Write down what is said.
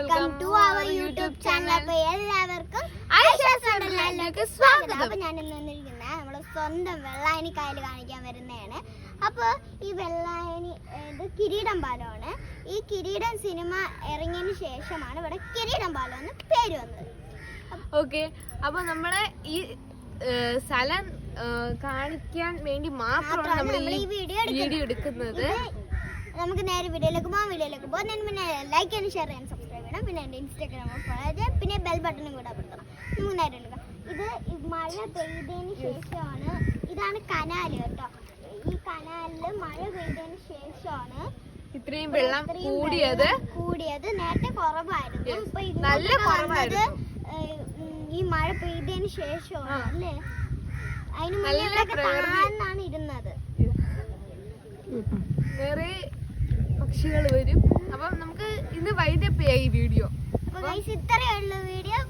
Welcome to our YouTube channel അപ്പൊ എല്ലാവർക്കും സ്വാഗതം. അപ്പൊ ഞാൻ ഇന്ന് നമ്മുടെ സ്വന്തം വെള്ളായണി കായൽ കാണിക്കാൻ വരുന്നതാണ്. അപ്പൊ ഈ വെള്ളായണി ഇത് കിരീടം പാലമാണ്. ഈ കിരീടം സിനിമ ഇറങ്ങിയതിന് ശേഷമാണ് ഇവിടെ കിരീടം പാലം എന്ന് പേര് വന്നത്. ഓക്കെ അപ്പൊ നമ്മളെ ഈ സ്ഥലം കാണിക്കാൻ വേണ്ടി മാത്രമാണ് നമ്മൾ ഈ വീഡിയോ എടുക്കുന്നത്. നമുക്ക് നേരെ വീഡിയോയിലേക്ക് പോകാം വീഡിയോയിലേക്ക് പോകാം ലൈക്ക് ചെയ്യാൻ ഷെയർ ചെയ്യാൻ സബ്സ്ക്രൈബ് ചെയ്യണം പിന്നെ എന്റെ ഇൻസ്റ്റാഗ്രാമിൽ ഫോളോ ചെയ്യാം പിന്നെ ബെൽ ബട്ടണും കൂടെ അമർത്തണം മൂന്നായിരം എടുക്കാം ഇത് മഴ പെയ്തതിന് ശേഷമാണ്. ഇതാണ് കനാൽ കേട്ടോ. ഈ കനാലിൽ മഴ പെയ്തതിന് ശേഷമാണ് ഇത്രയും വെള്ളം കൂടിയത്. കൂടിയത്. നേരത്തെ കുറവായിരുന്നു. ഇത് നല്ല ഈ മഴ പെയ്തതിന് ശേഷമാണ് അല്ലേ? അതിന് മുന്നേ താഴ്ന്നാണ് ഇരുന്നത്. വേറെ പക്ഷികൾ വരും. അപ്പം ഇത്രയേ ഉള്ളൂ വീഡിയോ